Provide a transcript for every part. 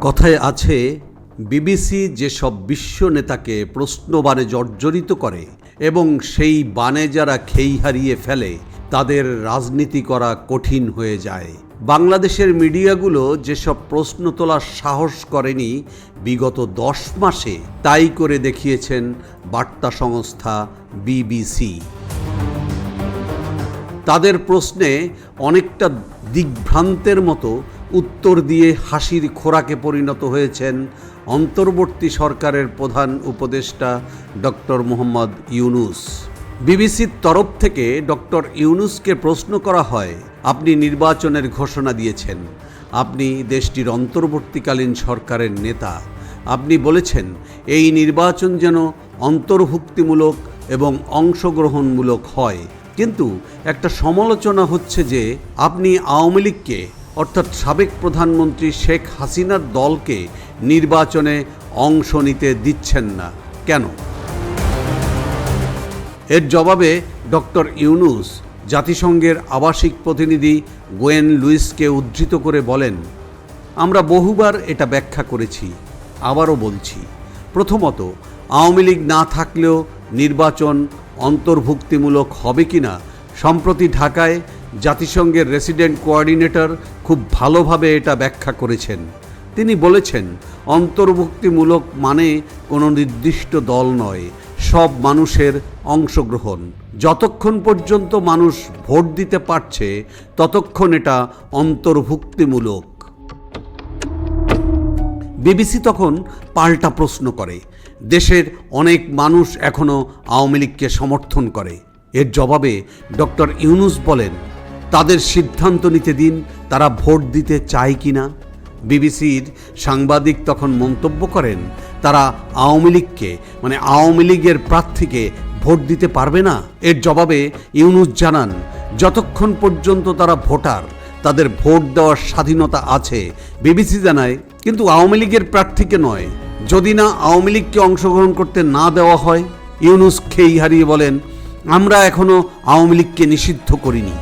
কথায় আছে, বিবিসি যেসব বিশ্ব নেতাকে প্রশ্নবাণে জর্জরিত করে এবং সেই বানে যারা খেই হারিয়ে ফেলে, তাদের রাজনীতি করা কঠিন হয়ে যায়। বাংলাদেশের মিডিয়াগুলো যেসব প্রশ্ন তোলার সাহস করেনি বিগত দশ মাসে, তাই করে দেখিয়েছেন বার্তা সংস্থা বিবিসি। তাদের প্রশ্নে অনেকটা দিগ্ভ্রান্তের মতো উত্তর দিয়ে হাসির খোরাকে পরিণত হয়েছেন অন্তর্বর্তী সরকারের প্রধান উপদেষ্টা ডক্টর মোহাম্মদ ইউনুস। বিবিসির তরফ থেকে ডক্টর ইউনুসকে প্রশ্ন করা হয়, আপনি নির্বাচনের ঘোষণা দিয়েছেন, আপনি দেশটির অন্তর্বর্তীকালীন সরকারের নেতা। আপনি বলেছেন, এই নির্বাচন যেন অন্তর্ভুক্তিমূলক এবং অংশগ্রহণমূলক হয়। কিন্তু একটা সমালোচনা হচ্ছে যে, আপনি আওয়ামী লীগকে অর্থাৎ সাবেক প্রধানমন্ত্রী শেখ হাসিনার দলকে নির্বাচনে অংশ নিতে দিচ্ছেন না। কেন? এর জবাবে ডক্টর ইউনুস জাতিসংঘের আবাসিক প্রতিনিধি গোয়েন লুইসকে উদ্ধৃত করে বলেন, আমরা বহুবার এটা ব্যাখ্যা করেছি, আবারও বলছি। প্রথমত, আওয়ামী লীগ না থাকলেও নির্বাচন অন্তর্ভুক্তিমূলক হবে কিনা সম্প্রতি ঢাকায় জাতিসংঘের রেসিডেন্ট কোঅর্ডিনেটর খুব ভালোভাবে এটা ব্যাখ্যা করেছেন। তিনি বলেছেন, অন্তর্ভুক্তিমূলক মানে কোনো নির্দিষ্ট দল নয়, সব মানুষের অংশগ্রহণ। যতক্ষণ পর্যন্ত মানুষ ভোট দিতে পারছে, ততক্ষণ এটা অন্তর্ভুক্তিমূলক। বিবিসি তখন পাল্টা প্রশ্ন করে, দেশের অনেক মানুষ এখনও আওয়ামী লীগকে সমর্থন করে। এর জবাবে ডক্টর ইউনুস বলেন তাদের সিদ্ধান্ত নিতে দিন, তারা ভোট দিতে চায় কি না বিবিসির সাংবাদিক তখন মন্তব্য করেন, তারা আওয়ামী লীগকে মানে আওয়ামী লীগের প্রার্থীকে ভোট দিতে পারবে না? এর জবাবে ইউনুস জানান, যতক্ষণ পর্যন্ত তারা ভোটার, তাদের ভোট দেওয়ার স্বাধীনতা আছে বিবিসি জানায়। কিন্তু আওয়ামী লীগের প্রার্থীকে নয়, যদি না আওয়ামী লীগকে অংশগ্রহণ করতে না দেওয়া হয়? ইউনুস খেই হারিয়ে বলেন, আমরা এখনও আওয়ামী লীগকে নিষিদ্ধ করিনি।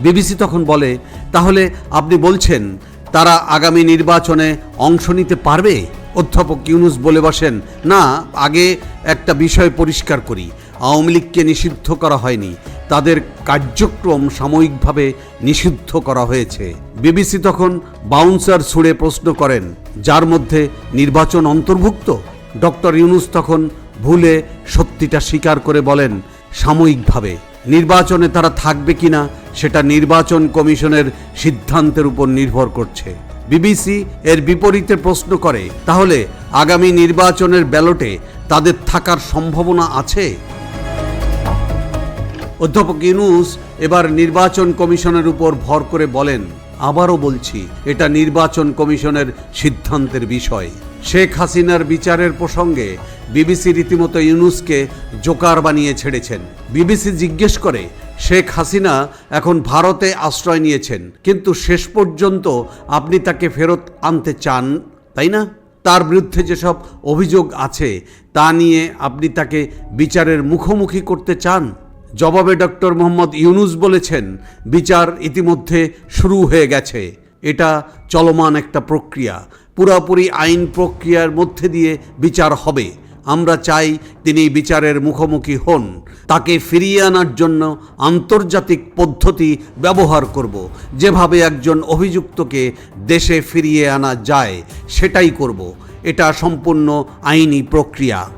বিবিসি তখন বলে, তাহলে আপনি বলছেন তারা আগামী নির্বাচনে অংশ নিতে পারবে? অধ্যাপক ইউনুস বলে বসেন, না, আগে একটা বিষয় পরিষ্কার করি। আওয়ামী লীগকে নিষিদ্ধ করা হয়নি। তাদের কার্যক্রম সাময়িকভাবে নিষিদ্ধ করা হয়েছে। বিবিসি তখন বাউন্সার ছুড়ে প্রশ্ন করেন, যার মধ্যে নির্বাচন অন্তর্ভুক্ত? ডক্টর ইউনুস তখন ভুলে সত্যিটা স্বীকার করে বলেন, সাময়িকভাবে। নির্বাচনে তারা থাকবে কিনা সেটা নির্বাচন কমিশনের সিদ্ধান্তের উপর নির্ভর করছে। বিবিসি এর বিপরীতে প্রশ্ন করে, তাহলে আগামী নির্বাচনের ব্যালটে তাদের থাকার সম্ভাবনা আছে? অধ্যাপক ইউনুস এবার নির্বাচন কমিশনের উপর ভর করে বলেন, আবারও বলছি, এটা নির্বাচন কমিশনের সিদ্ধান্তের বিষয়। শেখ হাসিনার বিচারের প্রসঙ্গে বিবিসি রীতিমতো ইউনুসকে জোকার বানিয়ে ছেড়েছেন। বিবিসি জিজ্ঞেস করে শেখ হাসিনা এখন ভারতে আশ্রয় নিয়েছেন। কিন্তু শেষ পর্যন্ত আপনি তাকে ফেরত আনতে চান, তাই না? তার বিরুদ্ধে যেসব অভিযোগ আছে, তা নিয়ে আপনি তাকে বিচারের মুখোমুখি করতে চান? জবাবে ডক্টর মোহাম্মদ ইউনুস বলেছেন, বিচার ইতিমধ্যে শুরু হয়ে গেছে। এটা চলমান একটা প্রক্রিয়া। পুরাপুরি আইন প্রক্রিয়ার মধ্যে দিয়ে বিচার হবে। আমরা চাই তিনি বিচারের মুখোমুখি হন। তাকে ফিরিয়ে আনার জন্য আন্তর্জাতিক পদ্ধতি ব্যবহার করব। যেভাবে একজন অভিযুক্তকে দেশে ফিরিয়ে আনা যায়, সেটাই করব। এটা সম্পূর্ণ আইনি প্রক্রিয়া।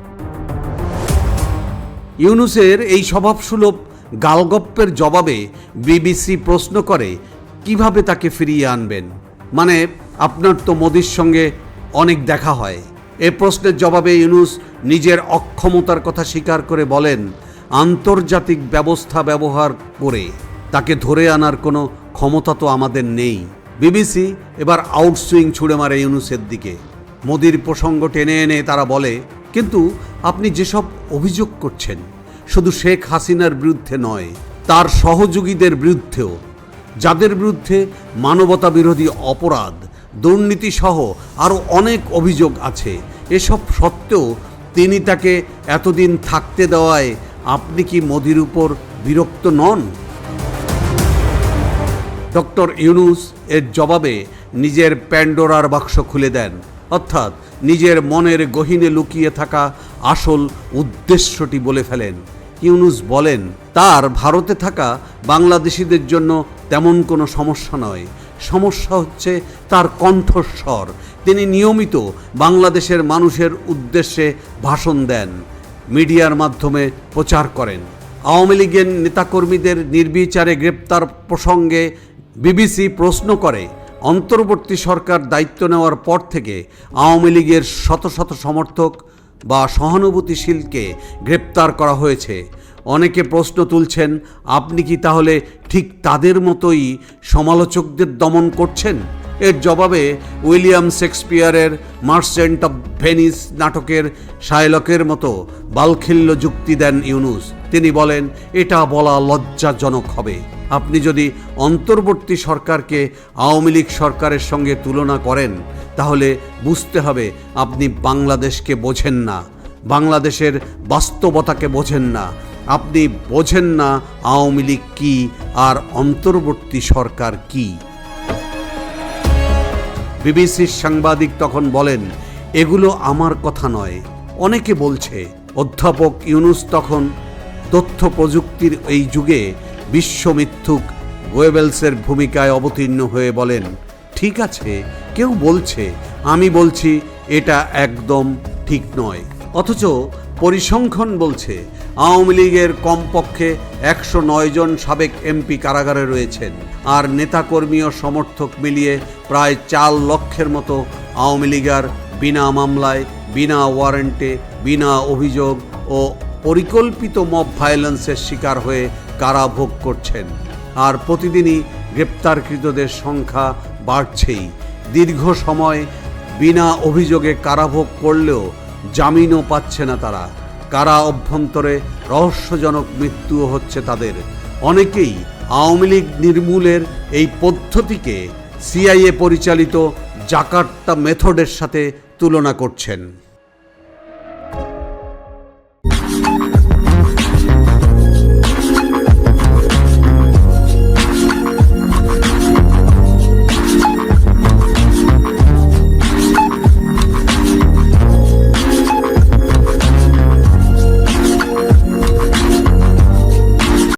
ইউনুসের এই স্বভাবসুলভ গালগপ্পের জবাবে বিবিসি প্রশ্ন করে, কীভাবে তাকে ফিরিয়ে আনবেন? মানে আপনার তো মোদির সঙ্গে অনেক দেখা হয়। এ প্রশ্নের জবাবে ইউনুস নিজের অক্ষমতার কথা স্বীকার করে বলেন, আন্তর্জাতিক ব্যবস্থা ব্যবহার করে তাকে ধরে আনার কোনো ক্ষমতা তো আমাদের নেই। বিবিসি এবার আউটসুইং ছুড়ে মারে ইউনুসের দিকে। মোদির প্রসঙ্গ টেনে এনে তারা বলে, কিন্তু আপনি যেসব অভিযোগ করছেন, শুধু শেখ হাসিনার বিরুদ্ধে নয়, তার সহযোগীদের বিরুদ্ধেও, যাদের বিরুদ্ধে মানবতা বিরোধী অপরাধ দুর্নীতি সহ আরও অনেক অভিযোগ আছে। এসব সত্ত্বেও তিনি তাকে এতদিন থাকতে দেওয়ায় আপনি কি মোদির উপর বিরক্ত নন? ডক্টর ইউনুস এর জবাবে নিজের প্যান্ডোরার বাক্স খুলে দেন। অর্থাৎ নিজের মনের গহীনে লুকিয়ে থাকা আসল উদ্দেশ্যটি বলে ফেলেন। ইউনুস বলেন, তার ভারতে থাকা বাংলাদেশিদের জন্য তেমন কোনো সমস্যা নয়। সমস্যা হচ্ছে তার কণ্ঠস্বর। তিনি নিয়মিত বাংলাদেশের মানুষের উদ্দেশ্যে ভাষণ দেন, মিডিয়ার মাধ্যমে প্রচার করেন। আওয়ামী লীগের নেতাকর্মীদের নির্বিচারে গ্রেপ্তার প্রসঙ্গে বিবিসি প্রশ্ন করে, অন্তর্বর্তী সরকার দায়িত্ব নেওয়ার পর থেকে আওয়ামী লীগের শত শত সমর্থক বা সহানুভূতিশীলকে গ্রেপ্তার করা হয়েছে। অনেকে প্রশ্ন তুলছেন, আপনি কি তাহলে ঠিক তাদের মতোই সমালোচকদের দমন করছেন? এর জবাবে উইলিয়াম শেক্সপিয়ারের মার্চেন্ট অব ভেনিস নাটকের শায়লকের মতো বালখিল্য যুক্তি দেন ইউনুস। তিনি বলেন, এটা বলা লজ্জাজনক হবে। আপনি যদি অন্তর্বর্তী সরকারকে আওয়ামী লীগ সরকারের সঙ্গে তুলনা করেন, তাহলে বুঝতে হবে আপনি বাংলাদেশকে বোঝেন না। বাংলাদেশের বাস্তবতাকে বোঝেন না। আপনি বোঝেন না আওয়ামী লীগ কী আর অন্তর্বর্তী সরকার কী। বিবিসির সাংবাদিক তখন বলেন, এগুলো আমার কথা নয়। অনেকে বলছে, অধ্যাপক ইউনুস তখন তথ্য প্রযুক্তির এই যুগে বিশ্বমিথ্যুক গোয়েবেলসের ভূমিকায় অবতীর্ণ হয়ে বলেন, ঠিক আছে, কেউ বলছে, আমি বলছি এটা একদম ঠিক নয়। অথচ পরিসংখ্যান বলছে আওয়ামী লীগের কমপক্ষে একশো নয় জন সাবেক এমপি কারাগারে রয়েছেন আর নেতাকর্মী ও সমর্থক মিলিয়ে প্রায় চার লক্ষের মতো আওয়ামী লীগার বিনা মামলায়, বিনা ওয়ারেন্টে, বিনা অভিযোগ ও পরিকল্পিত মব ভায়োলেন্সের শিকার হয়ে কারাভোগ করছেন। আর প্রতিদিনই গ্রেপ্তারকৃতদের সংখ্যা বাড়ছেই। দীর্ঘ সময় বিনা অভিযোগে কারাভোগ করলেও জামিনও পাচ্ছে না তারা। কারা অভ্যন্তরে রহস্যজনক মৃত্যুও হচ্ছে তাদের? অনেকেই আওয়ামী লীগ নির্মূলের এই পদ্ধতিকে সিআইএ পরিচালিত জাকার্তা মেথডের সাথে তুলনা করছেন।